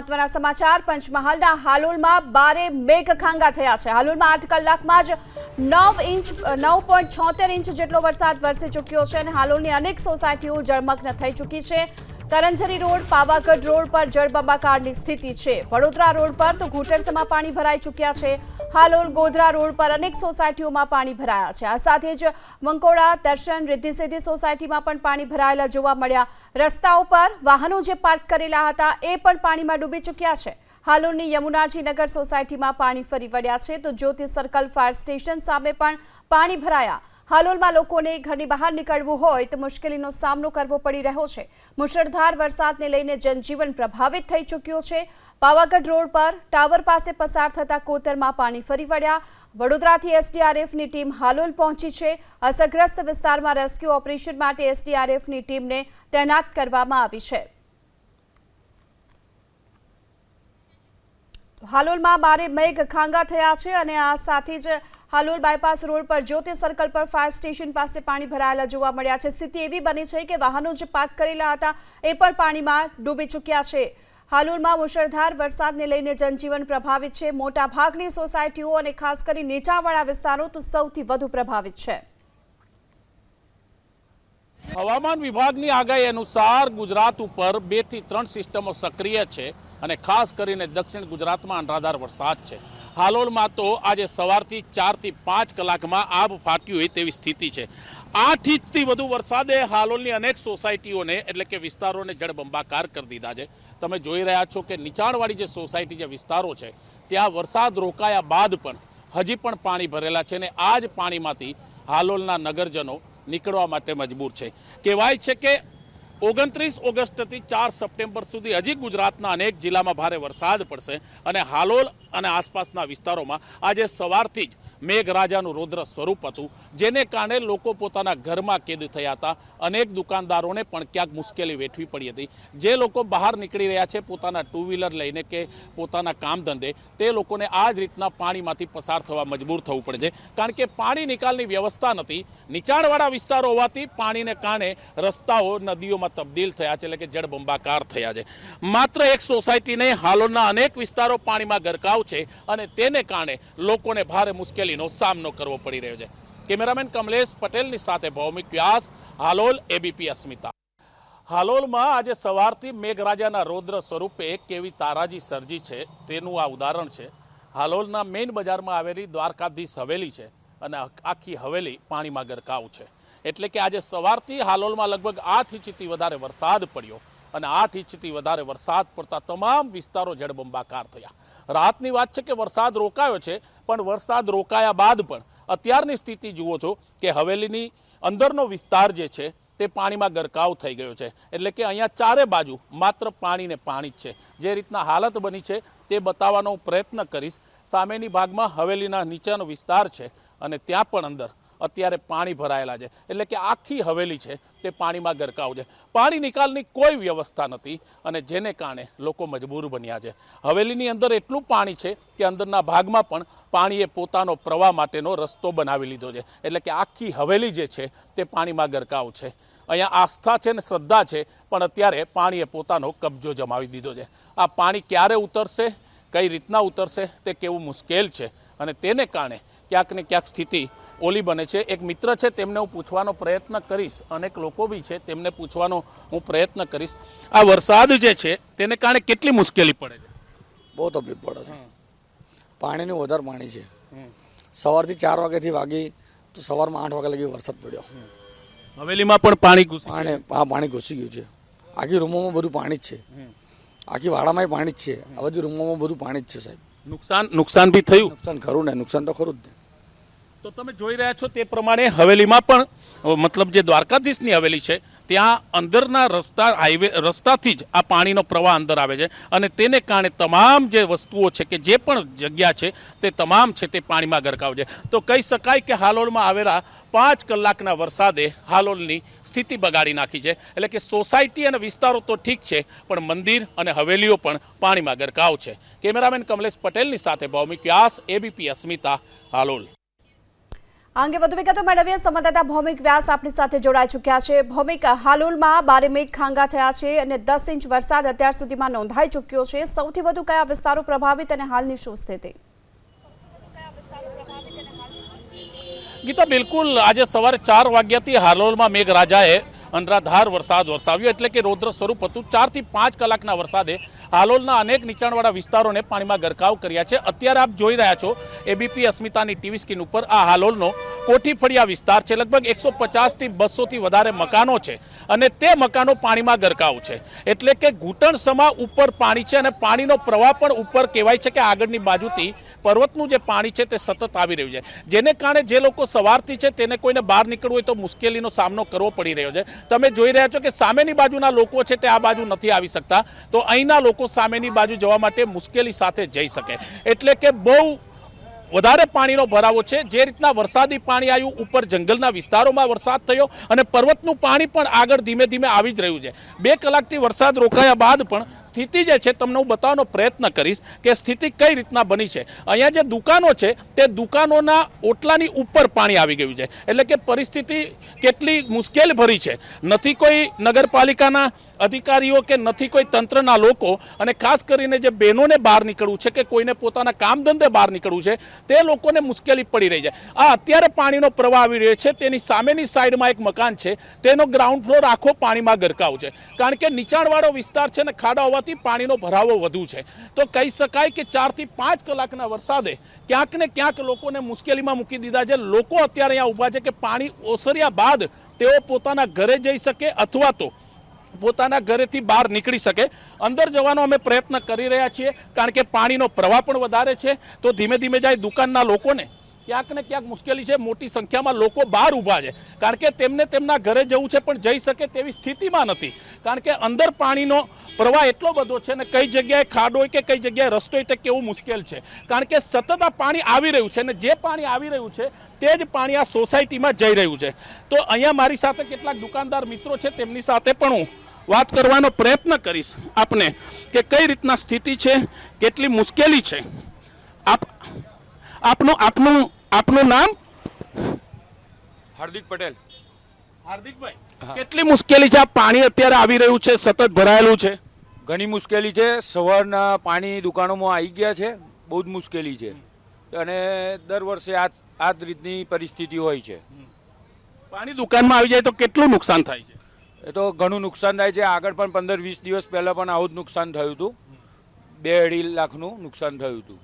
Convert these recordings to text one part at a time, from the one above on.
મહત્વના સમાચાર. પંચમહાલના હાલોલમાં બારે મેઘખાંગા થયા છે. હાલોલમાં આઠ કલાકમાં જ નવ ઇંચ, નવ પોઈન્ટ છોતેર ઇંચ જેટલો વરસાદ વરસી ચૂક્યો છે અને હાલોલની અનેક સોસાયટીઓ જળમગ્ન થઈ ચૂકી છે. કરંજરી રોડ, પાવાગઢ રોડ પર જળબંબાકારની સ્થિતિ છે. વડોદરા રોડ પર તો ઘૂંટણસમાં પાણી ભરાઈ ચૂક્યા છે. હાલોલ, ગોધરા રોડ પર અનેક સોસાયટીઓમાં પાણી ભરાયા છે. આ સાથે જ મંકોડા દર્શન રિદ્ધિ સિદ્ધિ સોસાયટીમાં પણ પાણી ભરાયેલા જોવા મળ્યા. રસ્તાઓ પર વાહનો જે પાર્ક કરેલા હતા, એ પણ પાણીમાં ડૂબી ચૂક્યા છે. હાલોલની યમુનાજી નગર સોસાયટીમાં પાણી ફરી વળ્યા છે. તો જ્યોતિ સર્કલ ફાયર સ્ટેશન સામે પણ પાણી ભરાયા. હાલોલમાં લોકોને ઘરની બહાર નીકળવું હોય તો મુશ્કેલીનો સામનો કરવો પડી રહ્યો છે. મુશળધાર વરસાદને લઈને જનજીવન પ્રભાવિત થઈ ચૂક્યું છે. પાવાગઢ રોડ પર ટાવર પાસે પસાર થતા કોતરમાં પાણી ફરી વળ્યા. વડોદરાથી એસડીઆરએફની ટીમ હાલોલ પહોંચી છે. અસરગ્રસ્ત વિસ્તારમાં રેસ્ક્યુ ઓપરેશન માટે એસડીઆરએફની ટીમને તૈનાત કરવામાં આવી છે. હાલોલમાં બારે મેઘ ખાંગા થયા છે અને આ સાથે જ હાલોલ બાયપાસ રોડ પર જ્યોતિ સર્કલ પર ફાયર સ્ટેશન પાસે પાણી ભરાયેલા જોવા મળ્યા છે. સ્થિતિ એવી બની છે કે વાહનો જે પાર્ક કરેલા હતા એ પણ પાણીમાં ડૂબી ચૂક્યા છે. હાલોલમાં મુશળધાર વરસાદને લઈને જનજીવન પ્રભાવિત છે. મોટા ભાગની સોસાયટીઓ અને ખાસ કરી નીચાણવાળા વિસ્તારો તો સૌથી વધુ પ્રભાવિત છે. હવામાન વિભાગની આગાહી અનુસાર ગુજરાત ઉપર બેથી ત્રણ સિસ્ટમો સક્રિય છે અને ખાસ કરીને દક્ષિણ ગુજરાતમાં અનરાધાર વરસાદ છે. હાલોલમાં તો આજે સવારથી ચારથી પાંચ કલાકમાં આબ ફાટ્યું હોય તેવી સ્થિતિ છે. આઠ ઇંચથી વધુ વરસાદે હાલોલની અનેક સોસાયટીઓને એટલે કે વિસ્તારોને જળબંબાકાર કરી દીધા છે. તમે જોઈ રહ્યા છો કે નીચાણવાળી જે સોસાયટી જે વિસ્તારો છે, ત્યાં વરસાદ રોકાયા બાદ પણ હજી પણ પાણી ભરેલા છે અને આ જ પાણીમાંથી હાલોલના નગરજનો નીકળવા માટે મજબૂર છે. કહેવાય છે કે ઓગણત્રીસ ઓગસ્ટથી ચાર સપ્ટેમ્બર સુધી હજી ગુજરાતના અનેક જિલ્લામાં ભારે વરસાદ પડશે અને હાલોલ અને આસપાસના વિસ્તારોમાં આજે સવારથી જ મેઘરાજાનું રૌદ્ર સ્વરૂપ હતું, જેને કારણે લોકો પોતાના ઘરમાં કેદ થયા હતા. અનેક દુકાનદારોને પણ ક્યાંક મુશ્કેલી વેઠવી પડી હતી. જે લોકો બહાર નીકળી રહ્યા છે, પોતાના ટુ વ્હીલર લઈને કે પોતાના કામ ધંધે તે લોકોને આ જ રીતના પાણીમાંથી પસાર થવા મજબૂર થવું પડે છે. કારણ કે પાણી નિકાલની વ્યવસ્થા નથી. નીચાણવાળા વિસ્તારો હોવાથી પાણીને કારણે રસ્તાઓ નદીઓમાં તબદીલ થયા છે, એટલે કે જળબંબાકાર થયા છે. માત્ર એક સોસાયટી નહીં હાલોલના અનેક વિસ્તારો પાણીમાં ગરકાવ છે અને તેને કારણે લોકોને ભારે મુશ્કેલીનો સામનો કરવો પડી રહ્યો છે. કેમેરામેન કમલેશ પટેલની સાથે ભૌમિક વ્યાસ, હાલોલ એબીપી અસ્મિતા. હાલોલમાં આજે સવારથી મેઘરાજાના રૌદ્ર સ્વરૂપે કેવી તારાજી સર્જી છે તેનું આ ઉદાહરણ છે. હાલોલના મેઇન બજારમાં આવેલી દ્વારકાધીશ હવેલી છે અને આખી હવેલી પાણીમાં ગરકાવ છે. એટલે કે આજે સવારથી હાલોલમાં લગભગ આઠ ઇંચથી વધારે વરસાદ પડ્યો અને આઠ ઇંચથી વધારે વરસાદ પડતા તમામ વિસ્તારો જળબંબાકાર થયા. રાતની વાત છે કે વરસાદ રોકાયો છે, પણ વરસાદ રોકાયા બાદ પણ અત્યારની સ્થિતિ જુઓ છો કે હવેલીની અંદરનો વિસ્તાર જે છે, તે પાણીમાં ગરકાવ થઈ ગયો છે. એટલે કે અહીંયા ચારે બાજુ માત્ર પાણીને પાણી જ છે. જે રીતના હાલત બની છે, તે બતાવવાનો પ્રયત્ન કરીશ. સામેની ભાગમાં હવેલીના નીચેનો વિસ્તાર છે અને ત્યાં પણ અંદર અત્યારે પાણી ભરાયેલા છે. એટલે કે આખી હવેલી છે તે પાણીમાં ગરકાવ છે. પાણી નિકાલની કોઈ વ્યવસ્થા નથી અને જેને કારણે લોકો મજબૂર બન્યા છે. હવેલીની અંદર એટલું પાણી છે કે અંદરના ભાગમાં પણ પાણીએ પોતાનો પ્રવાહ માટેનો રસ્તો બનાવી લીધો છે. એટલે કે આખી હવેલી જે છે તે પાણીમાં ગરકાવ છે. અહીંયા આસ્થા છે ને શ્રદ્ધા છે, પણ અત્યારે પાણીએ પોતાનો કબજો જમાવી દીધો છે. આ પાણી ક્યારે ઉતરશે, કઈ રીતના ઉતરશે તે કેવું મુશ્કેલ છે અને તેને કારણે ક્યાંક ને ક્યાંક સ્થિતિ ઓલી બને છે. એક મિત્ર છે તેમને હું પૂછવાનો પ્રયત્ન કરીશ. અનેક લોકો બી છે તેમને પૂછવાનો હું પ્રયત્ન કરીશ. આ વરસાદ જે છે તેને કારણે કેટલી મુશ્કેલી પડે છે? બહુ તકલીફ પડે છે. પાણીનું વધારે પાણી છે. સવારથી ચાર વાગ્યાથી વાગી તો સવારમાં આઠ વાગ્યા લગી વરસાદ પડ્યો. હવેલીમાં પણ પાણી ઘૂસી પાણી આ પાણી ઘૂસી ગયું છે. આખી રૂમોમાં બધું પાણી જ છે. આખી વાડામાં પાણી જ છે. આ બધી રૂમોમાં બધું પાણી જ છે સાહેબ. નુકસાન નુકસાન બી થયું? નુકસાન ખરું ને નુકસાન તો ખરું જ ને. તો તમે જોઈ રહ્યા છો તે પ્રમાણે હવેલીમાં પણ મતલબ જે દ્વારકાધીશની હવેલી છે, ત્યાં અંદરના રસ્તા, હાઈવે, રસ્તાથી જ આ પાણીનો પ્રવાહ અંદર આવે છે. અને તેને કારણે તમામ જે વસ્તુઓ છે કે જે પણ જગ્યા છે, તે તમામ છે તે પાણીમાં ગરકાવ છે. તો કહી શકાય કે હાલોલમાં આવેલા પાંચ કલાકના વરસાદે હાલોલની સ્થિતિ બગાડી નાખી છે. એટલે કે સોસાયટી અને વિસ્તારો તો ઠીક છે, પણ મંદિર અને હવેલીઓ પણ પાણીમાં ગરકાવ છે. કેમેરામેન કમલેશ પટેલની સાથે ભૌમિક વ્યાસ, એબીપી અસ્મિતા, હાલોલ. આ અંગે વધુ વિગતો મેળવીએ. સંવાદદાતા ભૌમિક વ્યાસ આપણી સાથે જોડાઈ ચૂક્યા છે. ભૌમિક, હાલોલમાં બારે મેઘ ખાંગા થયા છે અને દસ ઇંચ વરસાદ અત્યાર સુધીમાં નોંધાઈ ચૂક્યો છે. સૌથી વધુ કયા વિસ્તારો પ્રભાવિત અને હાલની શું સ્થિતિ? ગીતા બિલકુલ આજે સવારે ચાર વાગ્યાથી હાલોલમાં મેઘરાજાએ અનરાધાર વરસાદ વરસાવ્યો એટલે કે રૌદ્ર સ્વરૂપ હતું. ચારથી પાંચ કલાકના વરસાદે હાલોલના અનેક નીચાણવાળા વિસ્તારોને પાણીમાં ગરકાવ કર્યા છે. અત્યારે આપ જોઈ રહ્યા છો એબીપી અસ્મિતાની ટીવી સ્ક્રીન ઉપર આ હાલોલનો કોઠી ફળિયા વિસ્તાર છે. લગભગ એકસો પચાસથી બસોથી વધારે મકાનો છે અને તે મકાનો પાણીમાં ગરકાવ છે. એટલે કે ઘૂંટણ સમા ઉપર પાણી છે અને પાણીનો પ્રવાહ પણ ઉપર કહેવાય છે કે આગળની બાજુથી પર્વતનું જે પાણી છે તે સતત આવી રહ્યું છે. જેને કારણે જે લોકો સવારથી છે તેને કોઈને બહાર નીકળવું હોય તો મુશ્કેલીનો સામનો કરવો પડી રહ્યો છે. તમે જોઈ રહ્યા છો કે સામેની બાજુના લોકો છે તે આ બાજુ નથી આવી શકતા. તો અહીંના લોકો સામેની બાજુ જવા માટે મુશ્કેલી સાથે જઈ શકે. એટલે કે બહુ વધારે પાણીનો ભરાવો છે. જે રીતના વરસાદી પાણી આવ્યું, ઉપર જંગલના વિસ્તારોમાં વરસાદ થયો અને પર્વતનું પાણી પણ આગળ ધીમે ધીમે આવી જ રહ્યું છે. બે કલાકથી વરસાદ રોકાયા બાદ પણ સ્થિતિ જે છે, તમને હું બતાવવાનો પ્રયત્ન કરીશ કે સ્થિતિ કઈ રીતના બની છે. અહીંયા જે દુકાનો છે, તે દુકાનોના ઓટલાની ઉપર પાણી આવી ગયું છે. એટલે કે પરિસ્થિતિ કેટલી મુશ્કેલ ભરી છે. નથી કોઈ નગરપાલિકાના અધિકારીઓ કે નથી કોઈ તંત્રના લોકો અને ખાસ કરીને જે બહેનોને બહાર નીકળવું છે કે કોઈને પોતાના કામ ધંધે બહાર નીકળવું છે, તે લોકોને મુશ્કેલી પડી રહી છે. આ અત્યારે પાણીનો પ્રવાહ આવી રહ્યો છે, તેની સામેની સાઈડમાં એક મકાન છે, તેનો ગ્રાઉન્ડ ફ્લોર આખો પાણીમાં ગરકાવ છે. કારણ કે નીચાણવાળો વિસ્તાર છે ને ખાડા હોવાથી પાણીનો ભરાવો વધુ છે. તો કહી શકાય કે ચારથી પાંચ કલાકના વરસાદે ક્યાંક ને ક્યાંક લોકોને મુશ્કેલીમાં મૂકી દીધા છે. લોકો અત્યારે અહીંયા ઊભા છે કે પાણી ઓસર્યા બાદ તેઓ પોતાના ઘરે જઈ શકે અથવા તો પોતાના ઘરેથી બહાર નીકળી શકે. અંદર જવાનો અમે પ્રયત્ન કરી રહ્યા છીએ, કારણ કે પાણીનો પ્રવાહ પણ વધારે છે. તો ધીમે ધીમે જાય દુકાનના લોકોને. ક્યાંક ને ક્યાંક મુશ્કેલી છે, મોટી સંખ્યામાં લોકો બહાર ઊભા છે. કારણ કે તેમને તેમના ઘરે જવું છે પણ જઈ શકે તેવી સ્થિતિમાં નથી. કારણ કે અંદર પાણીનો પ્રવાહ એટલો બધો છે ને કઈ જગ્યાએ ખાડો હોય કે કઈ જગ્યાએ રસ્તો હોય તે કેવું મુશ્કેલ છે. કારણ કે સતત આ પાણી આવી રહ્યું છે અને જે પાણી આવી રહ્યું છે તે જ પાણી આ સોસાયટીમાં જઈ રહ્યું છે. તો અહીંયા મારી સાથે કેટલાક દુકાનદાર મિત્રો છે તેમની સાથે પણ હું વાત કરવાનો પ્રયત્ન કરીશ આપને કે કઈ રીતના સ્થિતિ છે કેટલી મુશ્કેલી છે. આપ આપનું આપનું આપનું નામ? હાર્દિક પટેલ. હાર્દિકભાઈ કેટલી મુશ્કેલી છે? આ પાણી અત્યારે આવી રહ્યું છે સતત ભરાયેલું છે. ઘણી મુશ્કેલી છે. સવારના પાણી દુકાનોમાં આવી ગયા છે. બહુ જ મુશ્કેલી છે. અને દર વર્ષે આ આ જ રીતની પરિસ્થિતિ હોય છે. પાણી દુકાનમાં આવી જાય તો કેટલું નુકસાન થાય છે? એ તો ઘણું નુકસાન થાય છે. આગળ પણ પંદર વીસ દિવસ પહેલાં પણ આવું જ નુકસાન થયું હતું. બે અઢી લાખનું નુકસાન થયું હતું.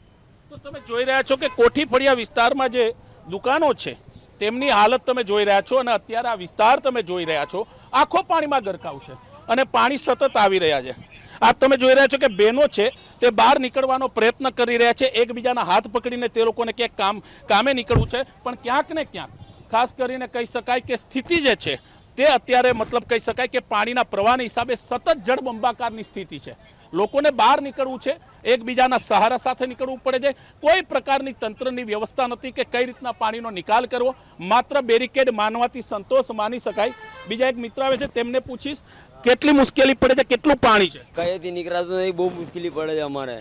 તો તમે જોઈ રહ્યા છો કે કોઠી ફળિયા વિસ્તારમાં જે દુકાનો છે તેમની હાલત તમે જોઈ રહ્યા છો અને અત્યારે આ વિસ્તાર તમે જોઈ રહ્યા છો. આખો પાણીમાં ગરકાવ છે અને પાણી સતત આવી રહ્યા છે. આ તમે જોઈ રહ્યા છો કે બહેનો છે, તે બહાર નીકળવાનો પ્રયત્ન કરી રહ્યા છે, એકબીજાના હાથ પકડીને તે લોકોને ક્યાંક કામ, કામે નીકળવું છે, પણ ક્યાંક ને ક્યાંક, ખાસ કરીને કહી શકાય કે સ્થિતિ જે છે, તે અત્યારે મતલબ કહી શકાય કે પાણીના પ્રવાહના હિસાબે સતત જળબંબાકારની સ્થિતિ છે. લોકોને બહાર નીકળવું છે, એકબીજાના સહારા સાથે નીકળવું પડે છે. કોઈ પ્રકારની તંત્રની વ્યવસ્થા નથી કે કઈ રીતના પાણીનો નિકાલ કરવો. માત્ર બેરિકેડ માનવાથી સંતોષ માની શકાય. બીજા એક મિત્ર આવે છે, તેમને પૂછીશ કેટલી મુશ્કેલી પડે છે કેટલું પાણી છે? કઈથી નીકળાતું નહીં બહુ મુશ્કેલી પડે છે અમારે.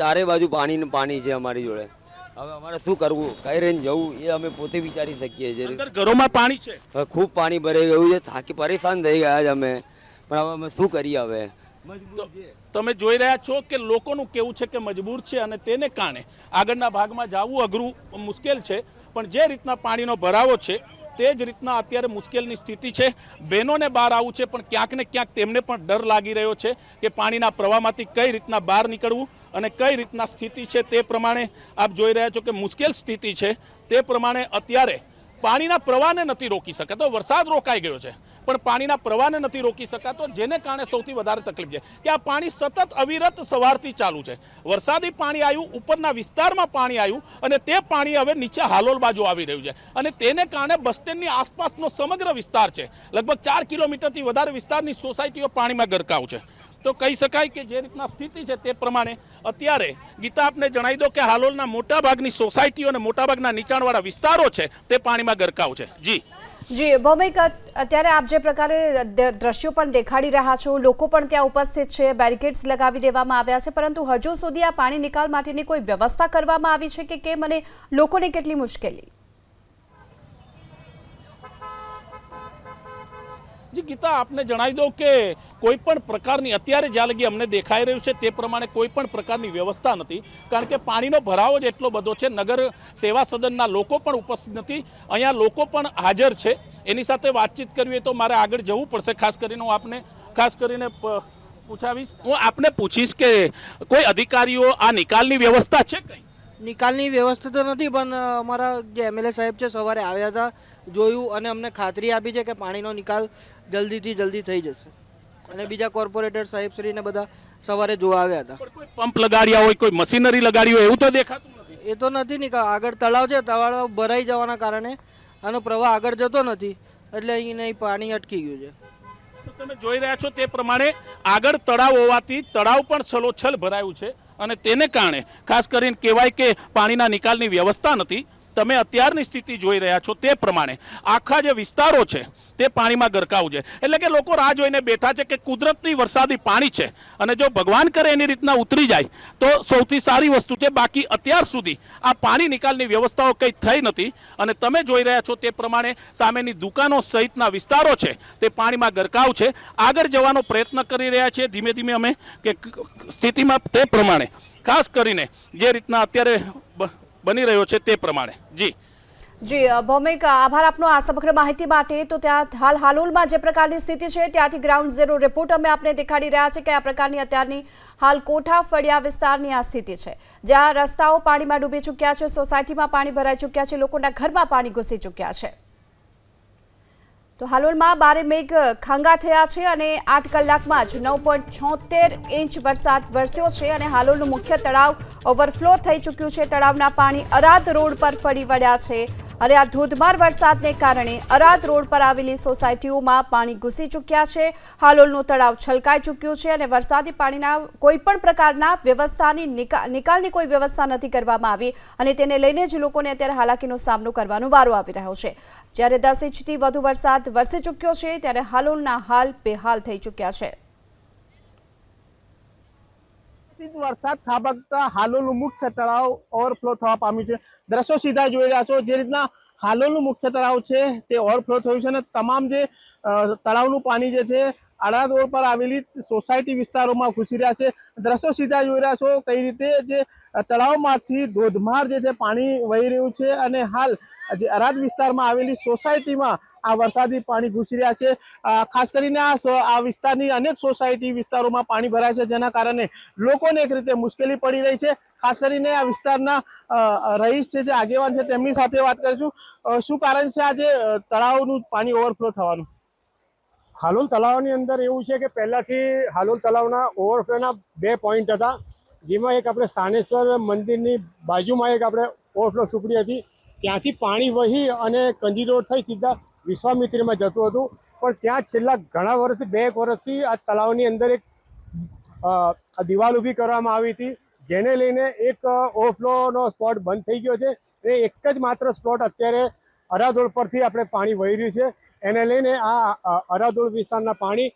ચારે બાજુ પાણી ને પાણી છે અમારી જોડે. હવે અમારે શું કરવું? કઈ રહીને જવું? એ અમે પોતે વિચારી શકીએ છીએ. ઘરોમાં પાણી છે? ખૂબ પાણી ભરાઈ ગયું છે. થાકી પરેશાન થઈ ગયા છે અમે. પણ હવે અમે શું કરીએ હવે? તમે જોઈ રહ્યા છો કે લોકોનું કેવું છે કે મજબૂર છે અને તેને કારણે આગળના ભાગમાં જવું અઘરું મુશ્કેલ છે. પણ જે રીતના પાણીનો ભરાવો છે તે જ રીતના અત્યારે મુશ્કેલની સ્થિતિ છે. બહેનોને બહાર આવવું છે, પણ ક્યાંક ને ક્યાંક તેમને પણ ડર લાગી રહ્યો છે કે પાણીના પ્રવાહમાંથી કઈ રીતના બહાર નીકળવું અને કઈ રીતના સ્થિતિ છે તે પ્રમાણે આપ જોઈ રહ્યા છો કે મુશ્કેલ સ્થિતિ છે. તે પ્રમાણે અત્યારે પાણીના પ્રવાહને નથી રોકી શકાતો. વરસાદ રોકાઈ ગયો છે. પણ પાણીના પ્રવાહને નથી રોકી શકાતો, જેને કારણે સૌથી વધારે તકલીફ છે. કે આ પાણી સતત અવિરત સવારથી ચાલુ છે. વરસાદી પાણી આવ્યું, ઉપરના વિસ્તારમાં પાણી આવ્યું, અને તે પાણી હવે નીચે હાલોલ બાજુ આવી રહ્યું છે. અને તેને કારણે બસ સ્ટેન્ડની આસપાસનો સમગ્ર વિસ્તાર છે. લગભગ ચાર કિલોમીટરથી વધારે વિસ્તારની સોસાયટીઓ પાણીમાં ગરકાવ છે. તો કહી શકાય કે જે રીતના સ્થિતિ છે તે પ્રમાણે અત્યારે ગીતા આપને જણાવી દો કે હાલોલના મોટાભાગની સોસાયટીઓ અને મોટાભાગના નીચાણવાળા વિસ્તારો છે તે પાણીમાં ગરકાવ છે. જી. જી, ભૌમિક અત્યારે આપ જે પ્રકારે દ્રશ્યો પણ દેખાડી રહ્યા છો, લોકો પણ ત્યાં ઉપસ્થિત છે, બેરિકેડ્સ લગાવી દેવામાં આવ્યા છે, પરંતુ હજુ સુધી આ પાણી નિકાલ માટેની કોઈ વ્યવસ્થા કરવામાં આવી છે કે કેમ અને લોકોને કેટલી મુશ્કેલી? જી, ગીતા, આપને જણાવી દઉં કે કોઈ પણ પ્રકારની, અત્યારે જ્યાં લગી અમને દેખાઈ રહ્યું છે તે પ્રમાણે કોઈ પણ પ્રકારની વ્યવસ્થા નથી. કારણ કે પાણીનો ભરાવો જ એટલો બધો છે, નગર સેવા સદનના લોકો પણ ઉપસ્થિત નથી. અહીંયા લોકો પણ હાજર છે. એની સાથે વાતચીત કરવી તો મારે આગળ જવું પડશે, ખાસ કરીને હું આપને, ખાસ કરીને પૂછાવીશ. હું આપને પૂછીશ કે કોઈ અધિકારીઓ આ નિકાલની વ્યવસ્થા છે કંઈ? નિકાલની વ્યવસ્થા તો નથી, પણ અમારા જે એમએલએ સાહેબ છે સવારે આવ્યા હતા, જોયું અને અમને ખાતરી આપી છે કે પાણીનો નિકાલ જલ્દીથી જલ્દી થઈ જશે. અને બીજા કોર્પોરેટર સાહેબ શ્રીને બધા સવારે જોવા આવ્યા હતા. પણ કોઈ પંપ લગાડ્યા હોય કોઈ મશીનરી લગાડી હોય એવું તો દેખાતું નથી? એ તો નથી ને આગળ તળાવ છે તળાવ ભરાઈ જવાના કારણે આનો પ્રવાહ આગળ જતો નથી એટલે અહીં નહીં પાણી અટકી ગયું છે. તો તમે જોઈ રહ્યા છો તે પ્રમાણે આગળ તળાવ હોવાથી તળાવ પણ છલોછલ ભરાયું છે અને તેને કારણે ખાસ કરીને કહેવાય કે પાણીના નિકાલની વ્યવસ્થા નથી. તમે અત્યારની સ્થિતિ જોઈ રહ્યા છો તે પ્રમાણે આખા જે વિસ્તારો છે તે પાણીમાં ગરકાવ છે. એટલે કે લોકો રાહ જોઈને બેઠા છે કે કુદરતની વરસાદી પાણી છે અને જો ભગવાન કરે એની રીતના ઉતરી જાય, તો સૌથી સારી વસ્તુ છે બાકી અત્યાર સુધી આ પાણી નિકાલની વ્યવસ્થાઓ કંઈ થઈ નથી અને તમે જોઈ રહ્યા છો તે પ્રમાણે સામેની દુકાનો સહિતના વિસ્તારો છે તે પાણીમાં ગરકાવ છે. આગળ જવાનો પ્રયત્ન કરી રહ્યા છીએ. ધીમે ધીમે અમે કે સ્થિતિમાં તે પ્રમાણે, ખાસ કરીને જે રીતના અત્યારે બની રહ્યો છે તે પ્રમાણે. જી. જી ભૌમિક આભાર આપનો. આ સમગ્ર માહિતી માટે તો ત્યાં હાલ હાલોલમાં જે પ્રકારની સ્થિતિ છે, ત્યાંથી ગ્રાઉન્ડ ઝીરો રિપોર્ટ અમે આપને દેખાડી રહ્યા છે કે આ પ્રકારની અત્યારની હાલ કોઠા ફળિયા વિસ્તારની આ સ્થિતિ છે. જ્યાં રસ્તાઓ પાણીમાં ડૂબી ચૂક્યા છે, સોસાયટીમાં પાણી ભરાઈ ચૂક્યા છે, લોકોના ઘરમાં પાણી ઘૂસી ચૂક્યા છે. તો હાલોલમાં બારે મેઘ ખાંગા થયા છે અને આઠ કલાકમાં જ નવ પોઈન્ટ ઇંચ વરસાદ વરસ્યો છે અને હાલોલનું મુખ્ય તળાવ ઓવરફ્લો થઈ ચૂક્યું છે. તળાવના પાણી અરાદ રોડ પર ફરી વળ્યા છે અને આ ધોધમાર વરસાદને કારણે અરાદ રોડ પર આવેલી સોસાયટીઓમાં પાણી ઘૂસી ચૂક્યા છે. હાલોલનું તળાવ છલકાઈ ચૂક્યું છે અને વરસાદી પાણીના કોઈ પણ પ્રકારના વ્યવસ્થાની નિકા- નિકાલની કોઈ વ્યવસ્થા નથી કરવામાં આવી અને તેને લઈને જ લોકોને અત્યારે હાલાકીનો સામનો કરવાનો વારો આવી રહ્યો છે. જ્યારે દસ ઇંચથી વધુ વરસાદ વરસી ચૂક્યો છે ત્યારે હાલોલના હાલ બેહાલ થઈ ચૂક્યા છે. વરસાદ ખાબકતા હાલોલનું મુખ્ય તળાવ ઓવરફ્લો થવા પામ્યું છે. દ્રશ્યો સીધા જોઈ રહ્યા છો. જે રીતના હાલોલનું મુખ્ય તળાવ છે તે ઓવરફ્લો થયું છે અને તમામ જે તળાવનું પાણી જે છે, આડા રોડ પર આવેલી સોસાયટી વિસ્તારોમાં ઘૂસી રહ્યા છે. દ્રશ્યો સીધા જોઈ રહ્યા છો કઈ રીતે જે તળાવમાંથી ધોધમાર જે છે પાણી વહી રહ્યું છે અને હાલ જે અરાદ વિસ્તારમાં આવેલી સોસાયટીમાં આ વરસાદી પાણી ઘૂસી રહ્યા છે. ખાસ કરીને આ વિસ્તારની અનેક સોસાયટી વિસ્તારોમાં પાણી ભરાય છે, જેના કારણે લોકોને એક રીતે મુશ્કેલી પડી રહી છે. ખાસ કરીને આ વિસ્તારના રહીશ છે, જે આગેવાન છે, તેમની સાથે વાત કરીશું. શું કારણ છે આજે તળાવનું પાણી ઓવરફ્લો થવાનું? હાલોલ તળાવની અંદર એવું છે કે પહેલાંથી હાલોલ તળાવના ઓવરફ્લોના બે પોઈન્ટ હતા, જેમાં એક આપણે સાનેશ્વર મંદિરની બાજુમાં એક આપણે ઓવરફ્લો સુકડી હતી. ત્યાંથી પાણી વહી અને કંજી રોડ થઈ સીધા વિશ્વામિત્રીમાં જતું હતું. પણ ત્યાં છેલ્લા ઘણા વર્ષથી, બે એક વર્ષથી આ તળાવની અંદર એક દિવાલ ઊભી કરવામાં આવી હતી, જેને લઈને એક ઓવરફ્લોનો સ્પોટ બંધ થઈ ગયો છે. અને એક જ માત્ર સ્પોટ અત્યારે અરાદોળ પરથી આપણે પાણી વહી રહ્યું છે. એને લઈને આ અરાધોળ વિસ્તારના પાણી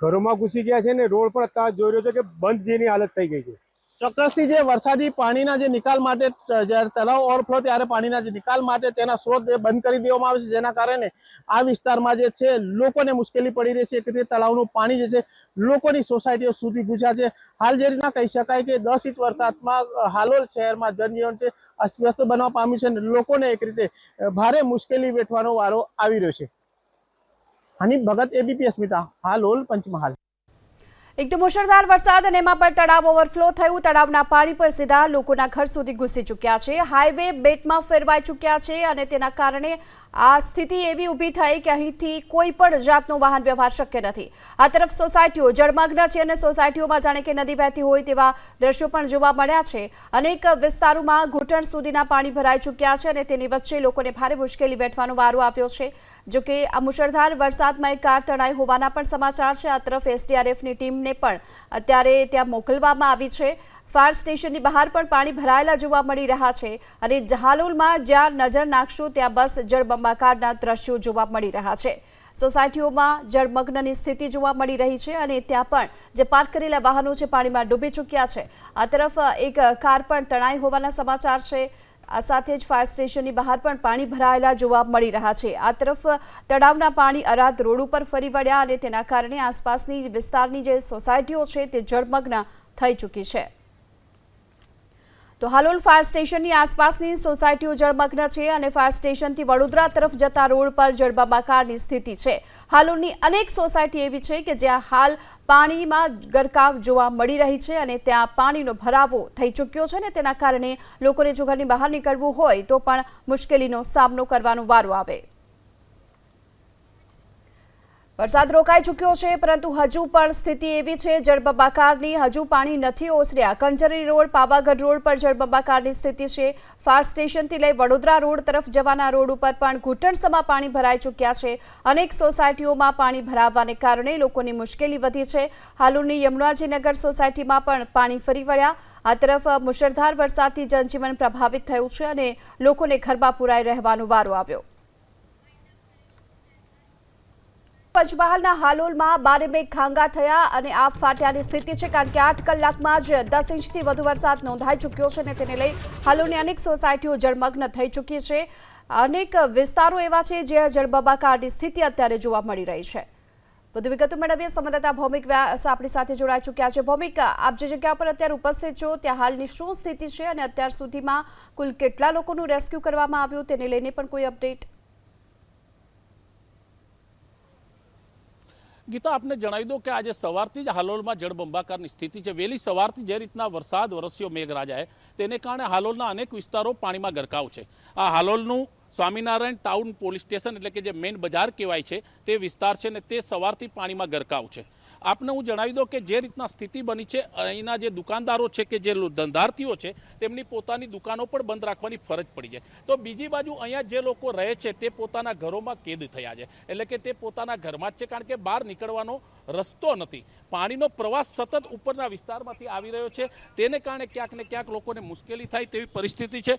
ઘરોમાં ઘૂસી ગયા છે અને રોડ પર અત્યારે જોઈ રહ્યો છે કે બંધ જેની હાલત થઈ ગઈ છે. ચોક્કસથી જે વરસાદી પાણીના જે નિકાલ માટે જ્યારે તળાવ ઓવરફ્લો ત્યારે પાણીના જે નિકાલ માટે તેના સ્ત્રોત બંધ કરી દેવામાં આવે છે, જેના કારણે આ વિસ્તારમાં જે છે લોકોને મુશ્કેલી પડી રહી છે. કે તે તળાવનું પાણી જે છે લોકોની સોસાયટીઓ સુધી ગુજ્યા છે. હાલ જે રીતના કહી શકાય કે દસ ઇંચ વરસાદમાં હાલોલ શહેરમાં જનજીવન છે અસ્વ્યસ્ત બનવા પામ્યું છે અને લોકોને એક રીતે ભારે મુશ્કેલી વેઠવાનો વારો આવી રહ્યો છે. હનીફ ભગત એબીપી અસ્મિતા હાલોલ, પંચમહાલ. એકદમ મુશળધાર વરસાદ અને એમાં પણ તળાવ ઓવરફ્લો થયું. તળાવના પાણી પર સીધા લોકોના ઘર સુધી ઘૂસી ચૂક્યા છે. હાઈવે બેટમાં ફેરવાઈ ચૂક્યા છે અને તેના કારણે આ સ્થિતિ એવી ઊભી થઈ કે અહીંથી કોઈ પણ જાતનો વાહન વ્યવહાર શક્ય નથી. આ તરફ સોસાયટીઓ જળમગ્ન છે અને સોસાયટીઓમાં જાણે કે નદી વહેતી હોય તેવા દ્રશ્યો પણ જોવા મળ્યા છે. અનેક વિસ્તારોમાં ઘૂંટણ સુધીના પાણી ભરાઈ ચૂક્યા છે અને તેની વચ્ચે લોકોને ભારે મુશ્કેલી વેઠવાનો વારો આવ્યો છે. જો કે આ મુશળધાર વરસાદમાં એક કાર તણાઈ હોવાના પણ સમાચાર છે. આ તરફ એસડીઆરએફની ટીમને પણ અત્યારે ત્યાં મોકલવામાં આવી છે. ફાયર સ્ટેશનની બહાર પણ પાણી ભરાયેલા જોવા મળી રહ્યા છે અને જહાલોલમાં જ્યાં નજર નાખશું ત્યાં બસ જળબંબાકારના દ્રશ્યો જોવા મળી રહ્યા છે. સોસાયટીઓમાં જળમગ્નની સ્થિતિ જોવા મળી રહી છે અને ત્યાં પણ જે પાર્ક કરેલા વાહનો છે પાણીમાં ડૂબી ચૂક્યા છે. આ તરફ એક કાર પણ તણાઈ હોવાના સમાચાર છે. આ સાથે જ ફાયર સ્ટેશનની બહાર પણ પાણી ભરાયેલા જોવા મળી રહ્યા છે. આ તરફ તળાવના પાણી અરાત રોડ ઉપર ફરી વળ્યા અને તેના કારણે આસપાસની વિસ્તારની જે સોસાયટીઓ છે તે જળમગ્ન થઈ ચૂકી છે. તો હાલોલ ફાયર સ્ટેશનની આસપાસની સોસાયટીઓ જળમગ્ન છે અને ફાયર સ્ટેશનથી વડોદરા તરફ જતા રોડ પર જળબંબાકારની સ્થિતિ છે. હાલોલની અનેક સોસાયટી એવી છે કે જ્યાં હાલ પાણીમાં ગરકાવ જોવા મળી રહી છે અને ત્યાં પાણીનો ભરાવો થઈ ચૂક્યો છે અને તેના કારણે લોકોને જો ઘરની બહાર નીકળવું હોય તો પણ મુશ્કેલીનો સામનો કરવાનો વારો આવે. વરસાદ રોકાઈ ચૂક્યો છે, પરંતુ હજુ પણ સ્થિતિ એવી છે, જળબંબાકારની હજુ પાણી નથી ઓસર્યા. કંજરી રોડ, પાવાગઢ રોડ પર જળબંબાકારની સ્થિતિ છે. ફાયર સ્ટેશનથી લઈ વડોદરા રોડ તરફ જવાના રોડ ઉપર પણ ઘૂંટણસમાં પાણી ભરાઈ ચૂક્યા છે. અનેક સોસાયટીઓમાં પાણી ભરાવાને કારણે લોકોની મુશ્કેલી વધી છે. હાલુની યમુનાજીનગર સોસાયટીમાં પણ પાણી ફરી વળ્યા. આ તરફ મુશળધાર વરસાદથી જનજીવન પ્રભાવિત થયું છે અને લોકોને ઘરમાં પુરાઈ રહેવાનો વારો આવ્યો. પંચમહાલના હાલોલમાં બારે મેઘ ખાંગા થયા અને આપ ફાટ્યાની સ્થિતિ છે, કારણ કે આઠ કલાકમાં જ દસ ઇંચથી વધુ વરસાદ નોંધાઈ ચૂક્યો છે અને તેને લઈ હાલોલની અનેક સોસાયટીઓ જળમગ્ન થઈ ચૂકી છે. અનેક વિસ્તારો એવા છે, જ્યાં જળબબાકારની સ્થિતિ અત્યારે જોવા મળી રહી છે. વધુ વિગતો મેળવીએ. સંવાદદાતા ભૌમિક વ્યાસ આપણી સાથે જોડાઈ ચૂક્યા છે. ભૌમિક, આપ જે જગ્યા પર અત્યારે ઉપસ્થિત છો, ત્યાં હાલની શું સ્થિતિ છે અને અત્યાર સુધીમાં કુલ કેટલા લોકોનું રેસ્ક્યુ કરવામાં આવ્યું, તેને લઈને પણ કોઈ અપડેટ? ગીતા, આપને જણાવી દો કે આજે સવારથી જ હાલોલમાં જળબંબાકારની સ્થિતિ છે. વહેલી સવારથી જે રીતના વરસાદ વરસ્યો મેઘરાજાએ, તેને કારણે હાલોલના અનેક વિસ્તારો પાણીમાં ગરકાવ છે. આ હાલોલનું સ્વામિનારાયણ ટાઉન પોલીસ સ્ટેશન, એટલે કે જે મેઇન બજાર કહેવાય છે, તે વિસ્તાર છે ને તે સવારથી પાણીમાં ગરકાવ છે. આપને હું જણાવી દઉં કે જે રીતના સ્થિતિ બની છે અહીંના જે દુકાનદારો છે કે જે ધંધાર્થીઓ છે તેમની પોતાની દુકાનો પણ બંધ રાખવાની ફરજ પડી જાય તો બીજી બાજુ અહીંયા જે લોકો રહે છે તે પોતાના ઘરોમાં કેદ થયા છે. એટલે કે તે પોતાના ઘરમાં જ છે કારણ કે બહાર નીકળવાનો રસ્તો નથી. પાણીનો પ્રવાહ સતત ઉપરના વિસ્તારમાંથી આવી રહ્યો છે. તેને કારણે ક્યાંક ને ક્યાંક લોકોને મુશ્કેલી થાય તેવી પરિસ્થિતિ છે.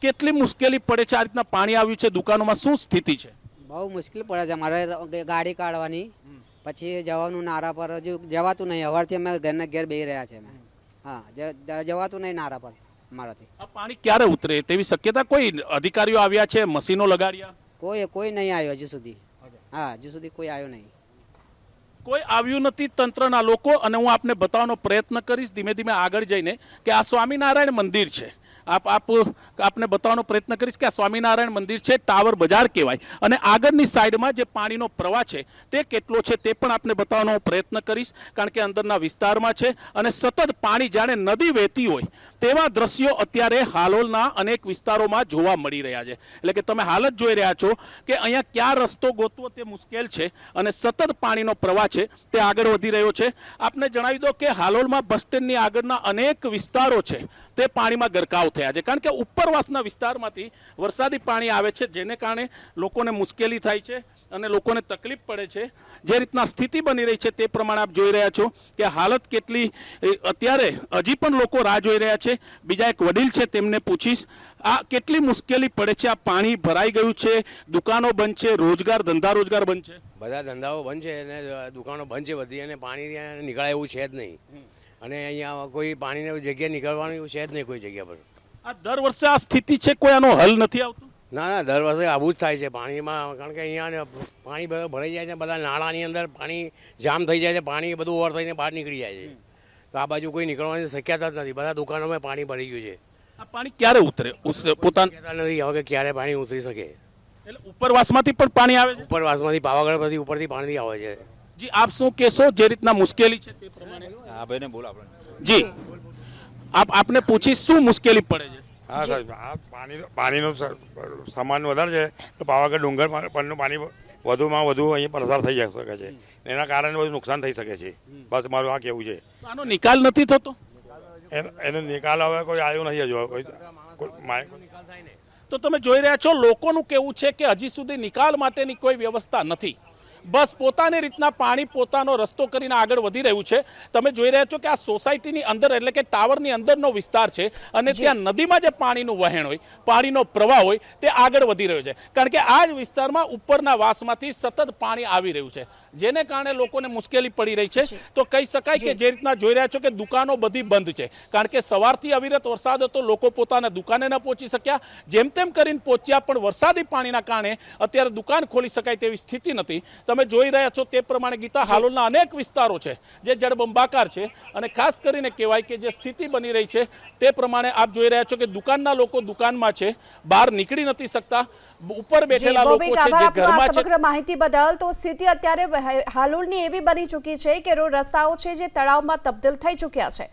કેટલી મુશ્કેલી પડે છે આ રીતના પાણી આવ્યું છે દુકાનોમાં? શું સ્થિતિ છે? બહુ મુશ્કેલ પડે છે. અમારે ગાડી કાઢવાની. પછી જવાનું નારા પર હજુ જવાતું નહીં. અવારથી અમે ઘરના ઘેર બેસી રહ્યા છે અમે. હા જવાતું નહીં નારા પર મારાથી આ પાણી ક્યારે ઉતરે? તેવી શક્યતા કોઈ અધિકારીઓ આવ્યા છે? મશીનો લગાડ્યા? કોઈ કોઈ નહીં આવ્યો હજુ સુધી. હા હજુ સુધી કોઈ આવ્યો નહીં. કોઈ આવ્યું નથી તંત્રના લોકો અને હું આપને બતાવવાનો પ્રયત્ન કરીશ ધીમે ધીમે આગળ જઈને કે આ સ્વામિનારાયણ મંદિર છે. આપ આપ આપને બતાવવાનો પ્રયત્ન કરીશ કે આ સ્વામિનારાયણ મંદિર છે, ટાવર બજાર કહેવાય. અને આગળની સાઈડમાં જે પાણીનો પ્રવાહ છે, તે કેટલો છે તે પણ આપને બતાવવાનો પ્રયત્ન કરીશ, કારણ કે અંદરના વિસ્તારમાં છે. અને સતત પાણી જાણે નદી વહેતી હોય, તેવા દ્રશ્યો અત્યારે હાલોલના અનેક વિસ્તારોમાં જોવા મળી રહ્યા છે. એટલે કે તમે હાલ જ જોઈ રહ્યા છો કે અહીંયા ક્યાં રસ્તો ગોતવો તે મુશ્કેલ છે અને સતત પાણીનો પ્રવાહ છે તે આગળ વધી રહ્યો છે. આપને જણાવી દો કે હાલોલમાં બસ સ્ટેન્ડની આગળના અનેક વિસ્તારો છે, તે પાણીમાં ગરકાવ થયા છે. કારણ કે ઉપરવાસના વિસ્તારમાંથી વરસાદી પાણી આવે છે જેને કારણે લોકોને મુશ્કેલી થાય છે અને લોકોને તકલીફ પડે છે. જે રીતના સ્થિતિ બની રહી છે તે પ્રમાણે આપ જોઈ રહ્યા છો કે હાલત કેટલી અત્યારે હજી પણ લોકો રાહ જોઈ રહ્યા છે. બીજા એક વડીલ છે તેમને પૂછીશ આ કેટલી મુશ્કેલી પડે છે? આ પાણી ભરાઈ ગયું છે દુકાનો બંધ છે રોજગાર ધંધા રોજગાર બંધ છે? બધા ધંધાઓ બંધ છે અને દુકાનો બંધ છે બધી અને પાણી ત્યાં નીકળાય એવું છે જ નહીં. અને અહીંયા કોઈ પાણીની જગ્યા નીકળવાનું એવું છે જ નહીં કોઈ જગ્યા પર. આ દર વર્ષે આ સ્થિતિ છે? કોઈ આનો હલ નથી આવતો? ના ના દર વર્ષે આવું જ થાય છે. પાણીમાં કારણ કે અહીંયા પાણી બધું ભરાઈ જાય છે બધા નાળાની અંદર પાણી જામ થઈ જાય છે પાણી બધું ઓવર થઈને બહાર નીકળી જાય છે. તો આ બાજુ કોઈ નીકળવાની શક્યતા જ નથી. બધા દુકાનોમાં પાણી ભરી ગયું છે. આ પાણી ક્યારે ઉતરે? ઉસ- પોતાના નથી હવે કે ક્યારે પાણી ઉતરી શકે. એટલે ઉપરવાસમાંથી પણ પાણી આવે છે? ઉપરવાસમાંથી પાવાગઢ પરથી ઉપરથી પાણી આવે છે. જી આપ શું કહેશો? જે રીતના મુશ્કેલી છે તે પ્રમાણે. હા ભાઈને બોલ આપણે. જી. આપ આપને પૂછી શું મુશ્કેલી પડે છે? હા સાહેબ. આ પાણી પાણીનો સામાન વધારે છે. તો પાવાગઢ ડુંગર પરનું પાણી વધુમાં વધુ અહીંયા પસાર થઈ જઈ શકે છે. એના કારણે બધું નુકસાન થઈ શકે છે. બસ મારું આ કહેવું છે. આનો નિકાલ નથી થતો? એનો નિકાલ હવે કોઈ આવ્યો નથી હજુ. કોઈ કોઈ તો તમે જોઈ રહ્યા છો લોકોનું કેવું છે કે હજી સુધી નિકાલ માટેની કોઈ વ્યવસ્થા નથી. બસ પોતાની રીતના પાણી પોતાનો રસ્તો કરીને આગળ વધી રહ્યું છે. તમે જોઈ રહ્યા છો કે આ સોસાયટીની અંદર એટલે કે ટાવરની અંદરનો વિસ્તાર છે અને ત્યાં નદીમાં જે પાણીનું વહેણ હોય પાણીનો પ્રવાહ હોય તે આગળ વધી રહ્યો છે. કારણ કે આ જ વિસ્તારમાં ઉપરના વાસમાંથી સતત પાણી આવી રહ્યું છે. જેને કારણે લોકોને મુશ્કેલી પડી રહી છે. તો કહી શકાય કે જે. રીતના જોઈ રહ્યા છો કે દુકાનો બધી બંધ છે. કારણ કે સવારથી અવિરત વરસાદ હતો લોકો પોતાના દુકાને ન પહોંચી શક્યા. જેમ તેમ કરીને પહોંચ્યા પણ વરસાદી પાણીના કારણે અત્યારે દુકાન ખોલી શકાય તેવી સ્થિતિ નથી. તમે જોઈ રહ્યા છો તે પ્રમાણે ગીતા હાલોલના અનેક વિસ્તારો છે જે જળબંબાકાર છે. અને ખાસ કરીને કહેવાય કે જે સ્થિતિ બની રહી છે તે પ્રમાણે આપ જોઈ રહ્યા છો કે દુકાનના લોકો દુકાનમાં છે બહાર નીકળી નથી શકતા. ઉપર બેઠેલા લોકો છે જે ઘરમાં છે સમગ્ર માહિતી બદલ તો સ્થિતિ અત્યારે હાલોલની એવી બની ચૂકી છે કે રો- રસ્તાઓ છે જે તળાવમાં તબદીલ થઈ ચૂક્યા છે.